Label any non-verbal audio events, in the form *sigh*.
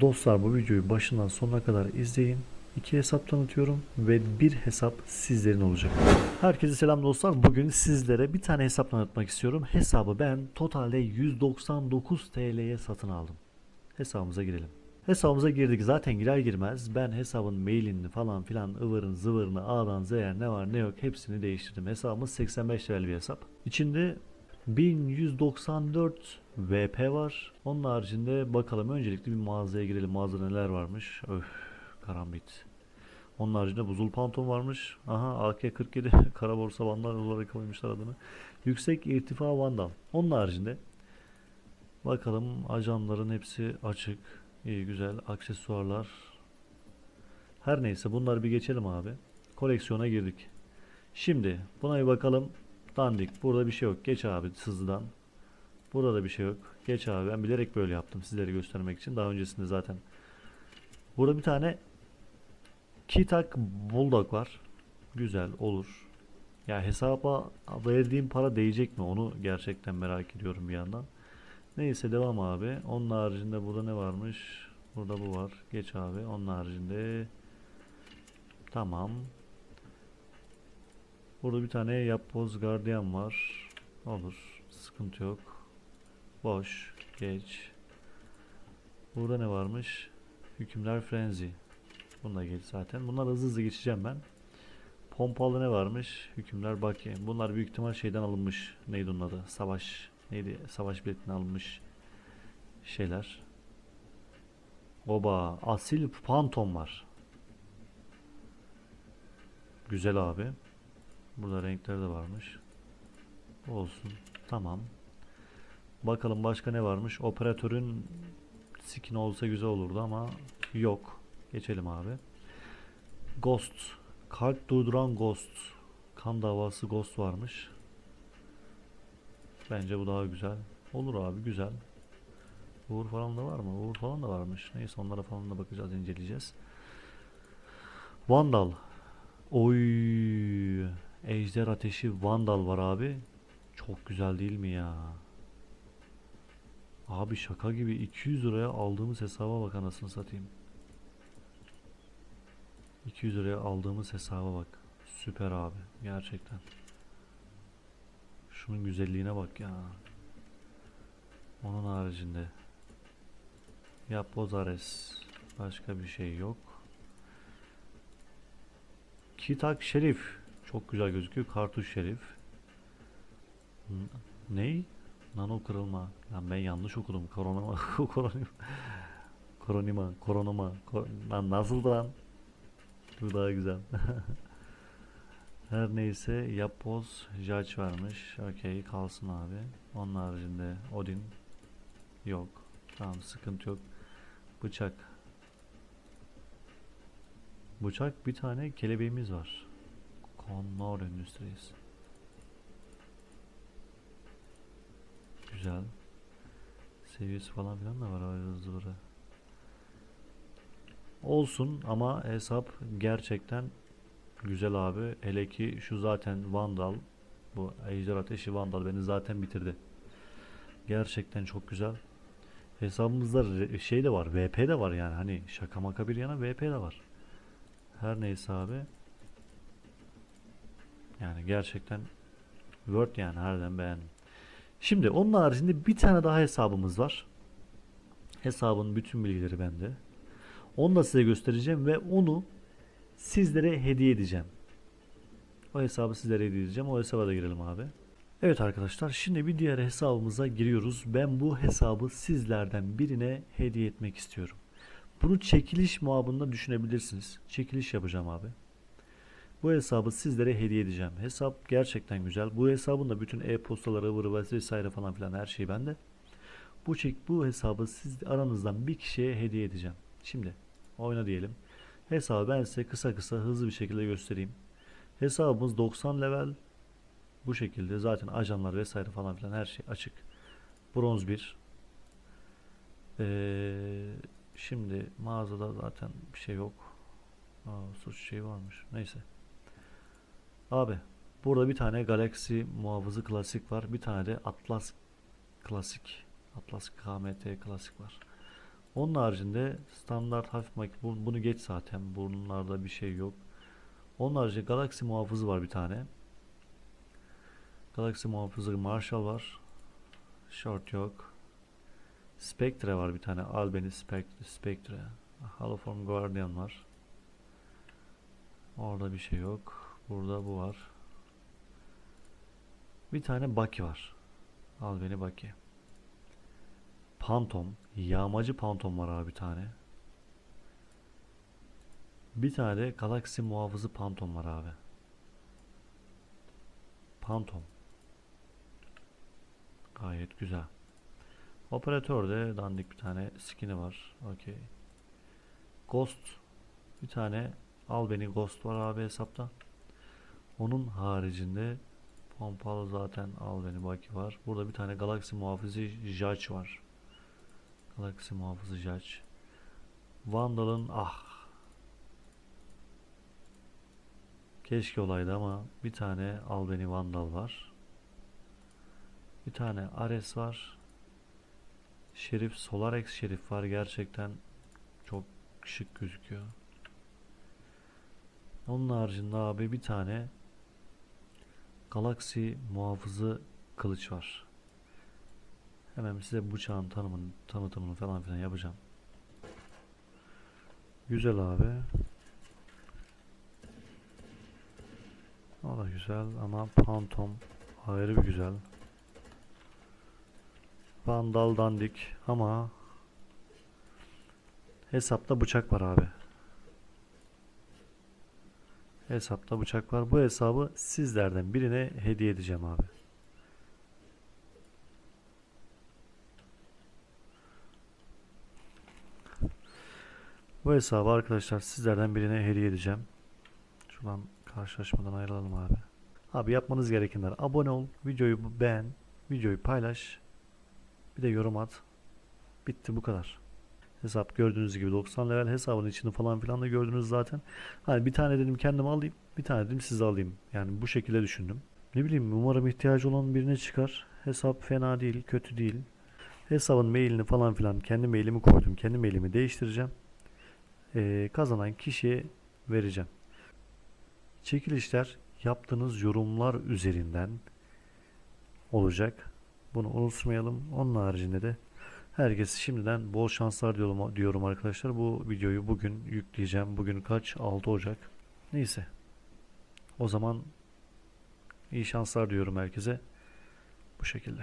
Dostlar bu videoyu başından sonuna kadar izleyin. İki hesap tanıtıyorum ve bir hesap sizlerin olacak. Herkese selam dostlar. Bugün sizlere bir tane hesap tanıtmak istiyorum. Hesabı ben totalde 199 TL'ye satın aldım. Hesabımıza girelim. Hesabımıza girdik. Zaten girer girmez ben hesabın mailini falan filan ıvırın zıvırını A'dan Z'ye ne var ne yok hepsini değiştirdim. Hesabımız 85 TL bir hesap. İçinde 1194 VP var. Onun haricinde bakalım öncelikle bir mağazaya girelim. Mağazada neler varmış. Öf karambit. Onun haricinde buzul pantolon varmış. Aha AK-47 *laughs* kara borsa vandal olarak koymuşlar adını. Yüksek irtifa vandal. Onun haricinde bakalım ajanların hepsi açık. İyi güzel aksesuarlar. Her neyse bunları bir geçelim abi. Koleksiyona girdik. Şimdi buna bir bakalım. Dandik. Burada bir şey yok. Geç abi hızlıdan. Burada da bir şey yok. Geç abi. Ben bilerek böyle yaptım sizlere göstermek için. Daha öncesinde zaten. Burada bir tane Kitak Bulldog var. Güzel olur. Ya hesaba verdiğim para değecek mi? Onu gerçekten merak ediyorum bir yandan. Neyse devam abi. Onun haricinde burada ne varmış? Burada bu var. Geç abi. Onun haricinde tamam. Burada bir tane yapboz gardiyan var. Olur. Sıkıntı yok. Boş. Geç. Burada ne varmış? Hükümler Frenzy. Bunu da geç zaten. Bunlar hızlı hızlı geçeceğim ben. Pompalı ne varmış? Hükümler Baki. Bunlar büyük ihtimal şeyden alınmış. Neydi onun adı? Savaş. Neydi? Savaş biletinden alınmış şeyler. Oba. Asil Phantom var. Güzel abi. Burada renkleri de varmış. Olsun. Tamam. Bakalım başka ne varmış? Operatörün skin olsa güzel olurdu ama yok. Geçelim abi. Ghost. Kalp durduran Ghost. Kan davası Ghost varmış. Bence bu daha güzel. Olur abi güzel. Uğur falan da var mı? Uğur falan da varmış. Neyse onlara falan da bakacağız, inceleyeceğiz. Vandal. Oy. Ejder ateşi Vandal var abi. Çok güzel değil mi ya? Abi şaka gibi 200 liraya aldığımız hesaba bak anasını satayım. 200 liraya aldığımız hesaba bak. Süper abi. Gerçekten. Şunun güzelliğine bak ya. Onun haricinde. Yapboz Ares. Başka bir şey yok. Kitak Şerif. Çok güzel gözüküyor. Kartuş Şerif. Ney? Nano kırılma. Lan ben yanlış okudum. Koronama. *laughs* Koronima. Koronima. Koronama. Ko- Lan nasıldı lan? Bu daha güzel. *laughs* Her neyse yapboz judge varmış. Okey kalsın abi. Onun haricinde Odin yok. Tamam sıkıntı yok. Bıçak. Bıçak bir tane kelebeğimiz var. Connor Industries. Güzel. Seviyesi falan filan da var ayrı zıvırı. Olsun ama hesap gerçekten güzel abi. Hele ki şu zaten Vandal. Bu Ejder Ateşi Vandal beni zaten bitirdi. Gerçekten çok güzel. Hesabımızda şey de var. VP de var yani. Hani şaka maka bir yana VP de var. Her neyse abi. Yani gerçekten Word yani harbiden beğendim. Şimdi onun haricinde bir tane daha hesabımız var. Hesabın bütün bilgileri bende. Onu da size göstereceğim ve onu sizlere hediye edeceğim. O hesabı sizlere hediye edeceğim. O hesaba da girelim abi. Evet arkadaşlar şimdi bir diğer hesabımıza giriyoruz. Ben bu hesabı sizlerden birine hediye etmek istiyorum. Bunu çekiliş muhabında düşünebilirsiniz. Çekiliş yapacağım abi. Bu hesabı sizlere hediye edeceğim. Hesap gerçekten güzel. Bu hesabın da bütün e-postaları, ıvırı vesaire falan filan her şey bende. Bu çek bu hesabı siz aranızdan bir kişiye hediye edeceğim. Şimdi oyna diyelim. Hesabı ben size kısa kısa hızlı bir şekilde göstereyim. Hesabımız 90 level. Bu şekilde zaten ajanlar vesaire falan filan her şey açık. Bronz 1. Ee, şimdi mağazada zaten bir şey yok. Aa, suç şey varmış. Neyse. Abi burada bir tane Galaxy muhafızı klasik var. Bir tane de Atlas klasik. Atlas KMT klasik var. Onun haricinde standart hafif makine bu- bunu geç zaten. Bunlarda bir şey yok. Onun haricinde Galaxy muhafızı var bir tane. Galaxy muhafızı Marshall var. Short yok. Spectre var bir tane. Albany Spectre. Spectre. Haloform Guardian var. Orada bir şey yok. Burada bu var. Bir tane Bucky var. Albany Bucky. Phantom. Yağmacı Phantom var abi bir tane. Bir tane de Galaxy muhafızı Phantom var abi. Phantom. Gayet güzel. Operatörde dandik bir tane skin'i var. Okey. Ghost. Bir tane Albany Ghost var abi hesapta. Onun haricinde pompalı zaten Albany Bucky var. Burada bir tane Galaxy muhafızı Judge var. Galaxy muhafızı Judge. Vandal'ın ah Keşke olaydı ama bir tane Albany Vandal var. Bir tane Ares var. Şerif Solarex Şerif var. Gerçekten çok şık gözüküyor. Onun haricinde abi bir tane Galaxy muhafızı kılıç var. Hemen size bıçağın tanımını, tanıtımını falan filan yapacağım. Güzel abi. O da güzel ama Phantom ayrı bir güzel. Vandal dandik ama hesapta bıçak var abi. Hesapta bıçak var. Bu hesabı sizlerden birine hediye edeceğim abi. Bu hesabı arkadaşlar sizlerden birine hediye edeceğim. Şuradan karşılaşmadan ayrılalım abi. Abi yapmanız gerekenler abone ol, videoyu beğen, videoyu paylaş, bir de yorum at. Bitti bu kadar. Hesap gördüğünüz gibi 90 level hesabın içini falan filan da gördünüz zaten. Hani bir tane dedim kendim alayım, bir tane dedim size alayım. Yani bu şekilde düşündüm. Ne bileyim umarım ihtiyacı olan birine çıkar. Hesap fena değil, kötü değil. Hesabın mailini falan filan kendi mailimi koydum. Kendi mailimi değiştireceğim. Ee, kazanan kişiye vereceğim. Çekilişler yaptığınız yorumlar üzerinden olacak. Bunu unutmayalım. Onun haricinde de herkese şimdiden bol şanslar diyorum, diyorum arkadaşlar. Bu videoyu bugün yükleyeceğim. Bugün kaç? 6 Ocak. Neyse. O zaman iyi şanslar diyorum herkese. Bu şekilde.